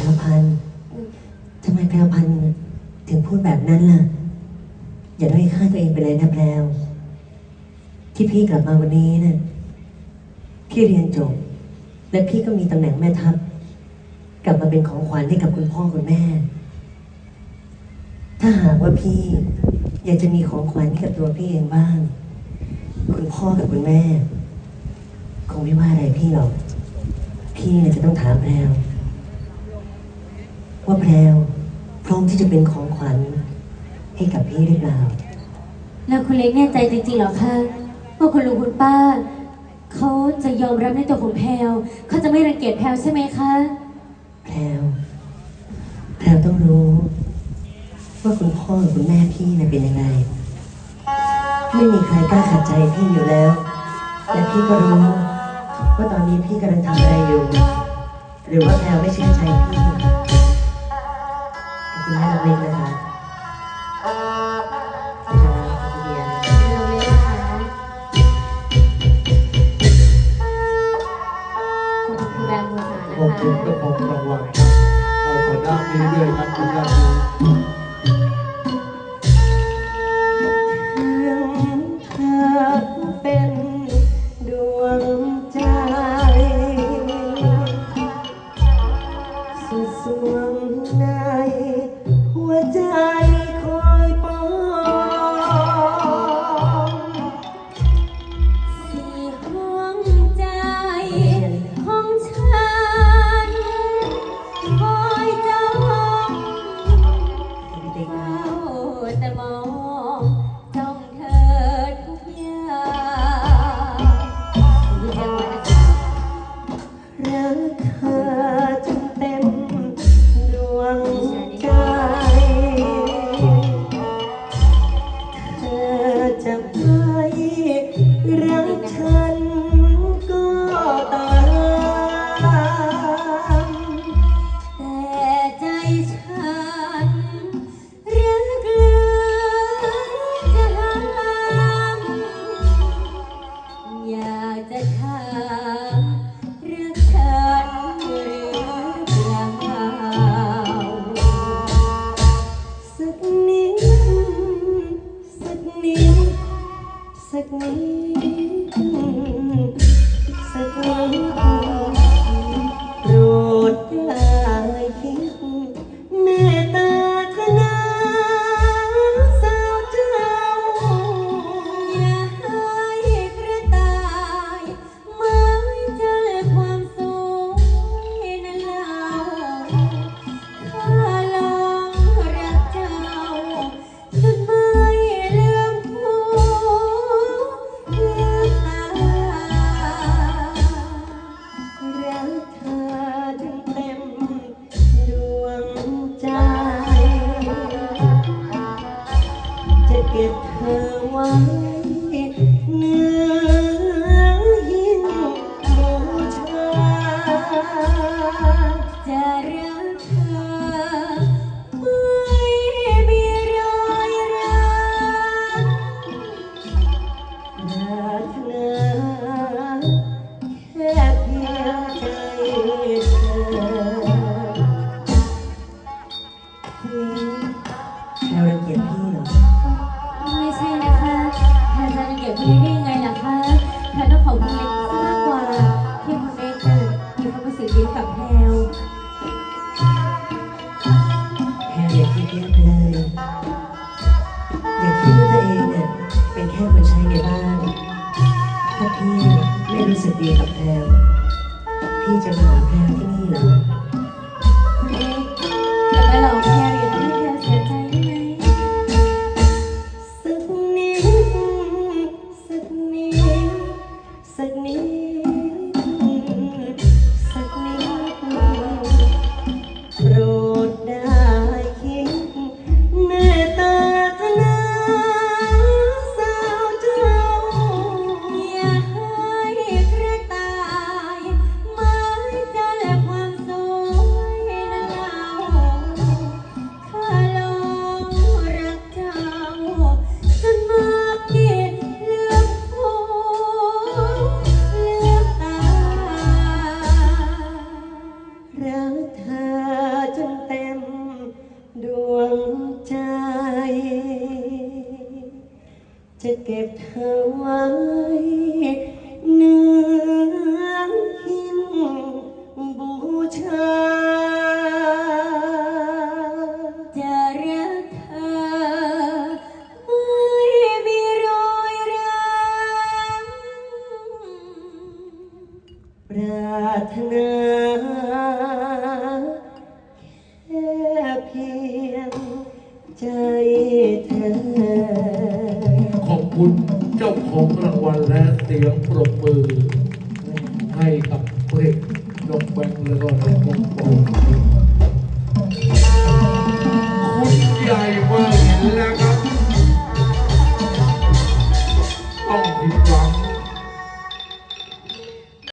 พรวพันธ์ทำไมแพรวพันธ์ถึงพูดแบบนั้นล่ะ อย่าด้อยค่าตัวเองไปเลยนะแพรวที่พี่กลับมาวันนี้น่ะพี่เรียนจบ และพี่ก็มีตำแหน่งแม่ทัพ กลับมาเป็นของขวัญให้กับคุณพ่อคุณแม่ ถ้าหากว่าพี่อยากจะมีของขวัญให้กับตัวพี่เองบ้าง คุณพ่อกับคุณแม่ คงไม่ว่าอะไรพี่หรอก พี่เนี่ยจะต้องถามแพรว ว่าแพรวพร้อมที่จะเป็นของขวัญให้กับพี่หรือเปล่า แล้วคุณเล็กแน่ใจจริงๆเหรอคะว่าคุณลุงคุณป้า เขาจะยอมรับในตัวของแพลวเขาจะไม่รังเกียจแพลวใช่ไหมคะ แพรวแพรวต้องรู้ ว่าคุณพ่อกับคุณแม่พี่เนี่ยเป็นยังไง ไม่มีใครกล้าขัดใจพี่อยู่แล้ว และพี่ก็รู้ว่าตอนนี้พี่กำลังทำอะไรอยู่ หรือว่าแพรวไม่เชื่อใจพี่ ขอบคุณแม่เล็กนะคะขอบคุณเดียเราเลยนะคะขอบคุณแบงค์มูสานะขอบคะคุณกระผมรางวัลครับเอาขอด้านนี้ด้วยครับคุณญาติ สัก เก็บเธอไว้เนื้อ เป็นแค่คนใช้ในบ้านถ้าพี่ไม่รู้สึกดีกับแพรพี่จะมาหาแพรที่นี่เหรอะเก็บเธอไว้เนื้อหิ้งบูชา จะรักเธอไม่มีรอยร้างปรารถนาแค่เพียงใจเธอ คุณเจ้าของรางวัลและเสียงปรบมือ